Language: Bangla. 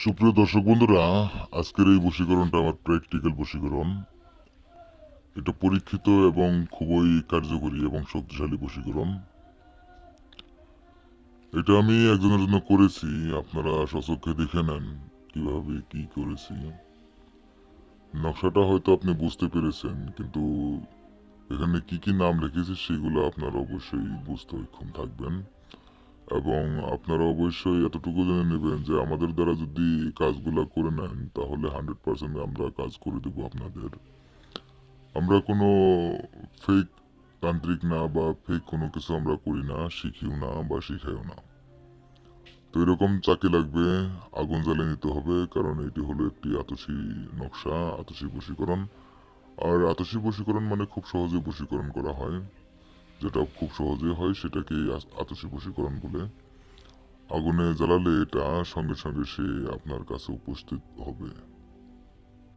সুপ্রিয় দর্শক বন্ধুরা, আজকের এই বশীকরণটা আমার প্র্যাকটিক্যাল বশীকরণ। এটা পরীক্ষিত এবং খুবই কার্যকরী এবং শক্তিশালী বশীকরণ। এটা আমি একজনের জন্য করেছি, আপনারা সচক্ষে দেখে নেন কীভাবে কি করেছি। নকশাটা হয়তো আপনি বুঝতে পেরেছেন, কিন্তু এখানে কি কি নাম লিখেছি সেগুলো আপনারা অবশ্যই বুঝতে সক্ষম থাকবেন। এবং আপনারা অবশ্যই এতটুকু জেনে নেবেন যে আমাদের দ্বারা যদি কাজগুলা করে নেন, তাহলে হান্ড্রেড পার্সেন্ট আমরা কাজ করে দেবো আপনাদের। আমরা কোনো ফেক তান্ত্রিক না বা ফেক কোনো কিছু আমরা করি না, শিখিও না বা শিখাইও না। তো এরকম চাকি লাগবে, আগুন জ্বালিয়ে নিতে হবে, কারণ এটি হলো একটি আতসী নকশা, আতসী বশীকরণ। আর আতসী বশীকরণ মানে খুব সহজে বশীকরণ করা হয়। যেটা খুব সহজে হয় সেটাকে আতসী বশীকরণ বলে। আগুনে জ্বালালে এটা সঙ্গে সঙ্গে সে আপনার কাছে উপস্থিত হবে।